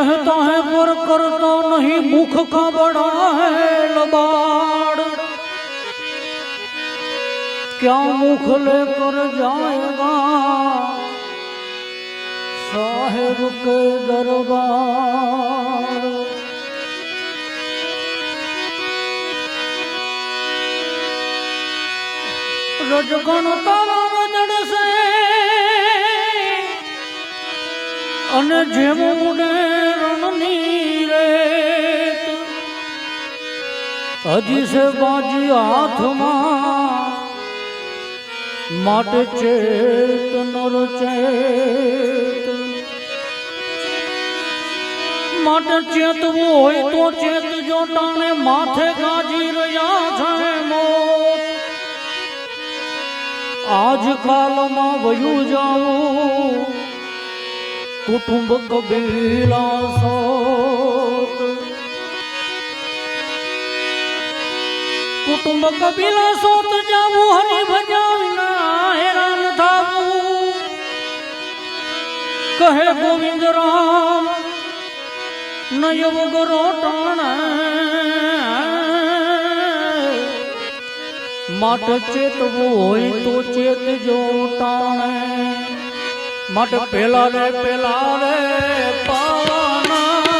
कहता है पर करता नहीं मुख का बड़ा है लबाड़ क्या मुख लेकर जाएगा साहेब के दरबार રજગણ તારા રજડશે અને જેમ ઉડે રણની રેત હજી છે બાજી હાથમાં માટે ચેત, નર ચેત. માટે ચેતવું હોય તો ચેત જો ટાણે માથે ગાજી રહ્યા છે મોત. આજકાલમાં વયું જાવું કુટુંબ કબીલા સોત. કુટુંબ કબીલા સોત જાવું હરી ભજાવિના હેરાન થાવું. કહે ગોવિંદ રામ, નયવ ગરો ટાણા. માટે ચેતવું હોય તો ચેતજો ટાણે. માટે પેલા ને પેલા રે પાવાના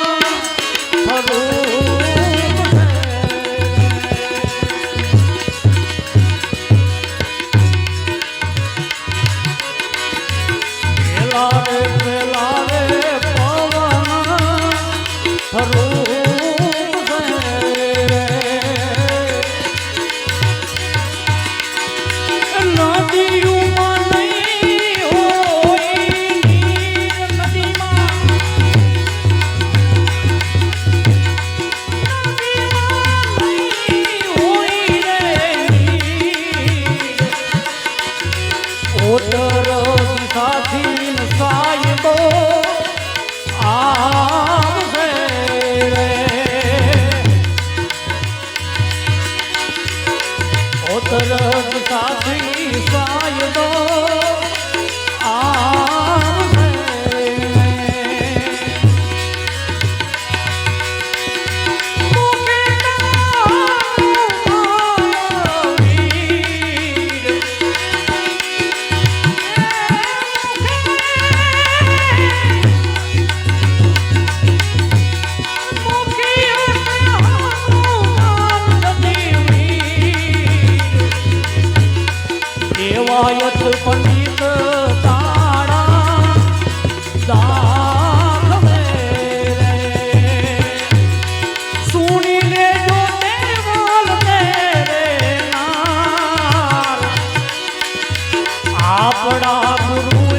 આપણા ગુરુએ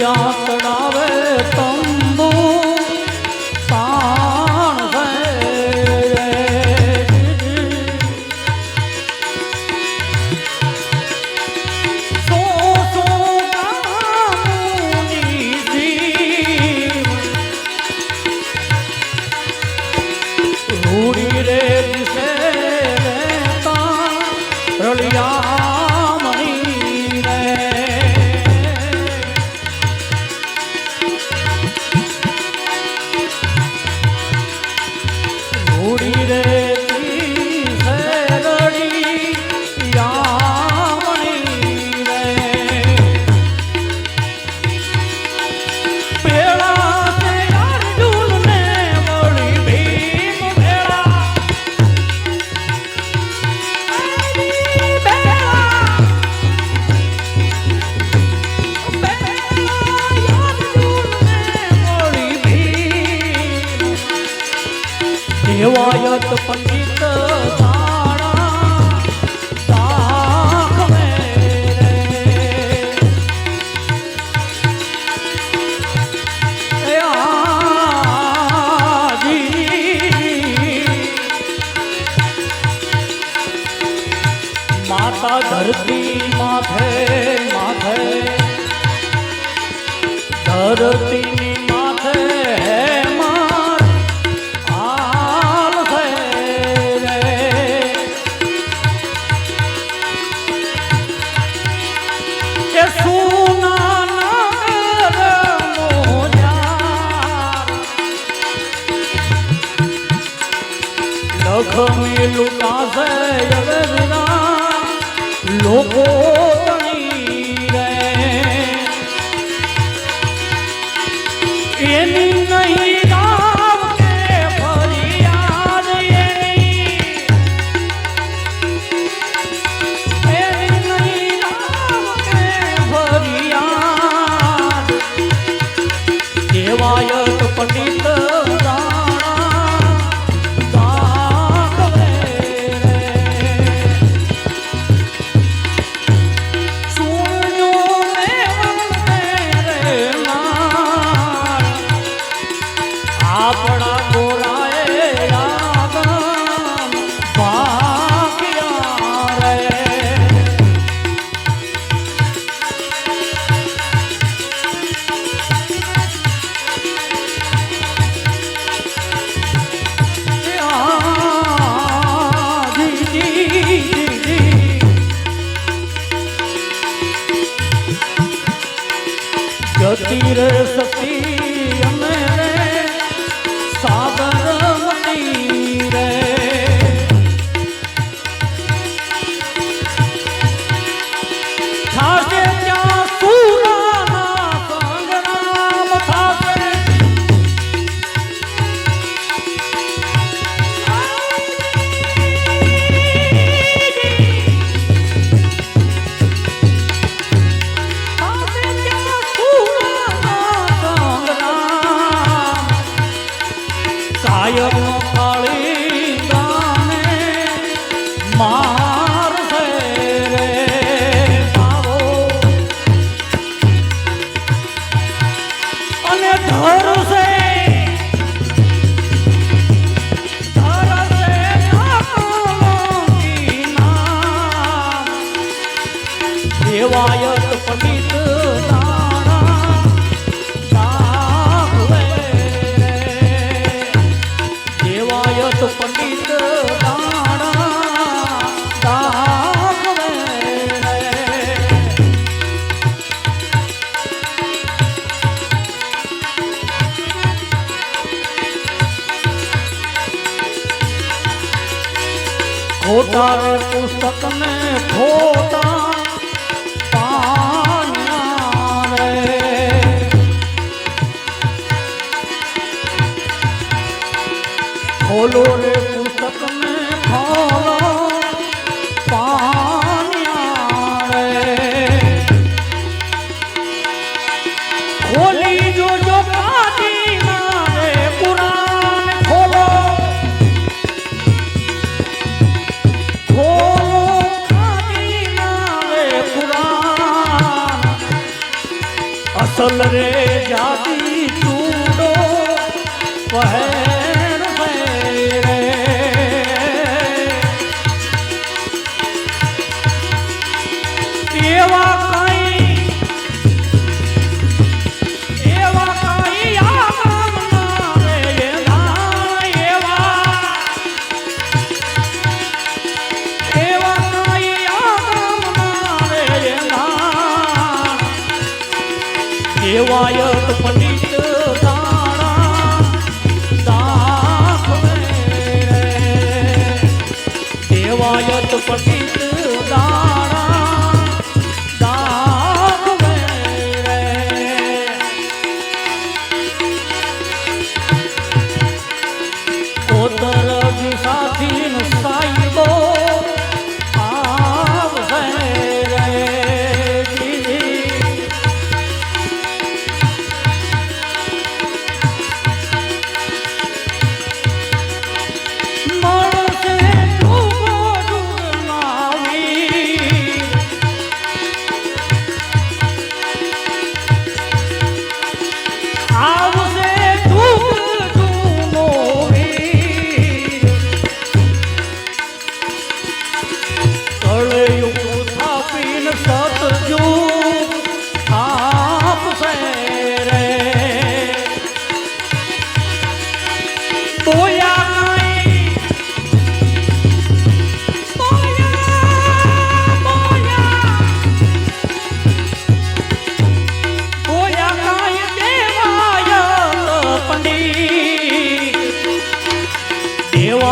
प्रिया માતા ધરતી માથે માથે ધરતી ಎಲ್ಲಿ સતી રે સતી ઉતારે પુસ્તકને ખોતા ખોલો રે चल रे जाती तू डो वह સેવાયત પંડિત દાણા દાખ સેવાયત પંડિત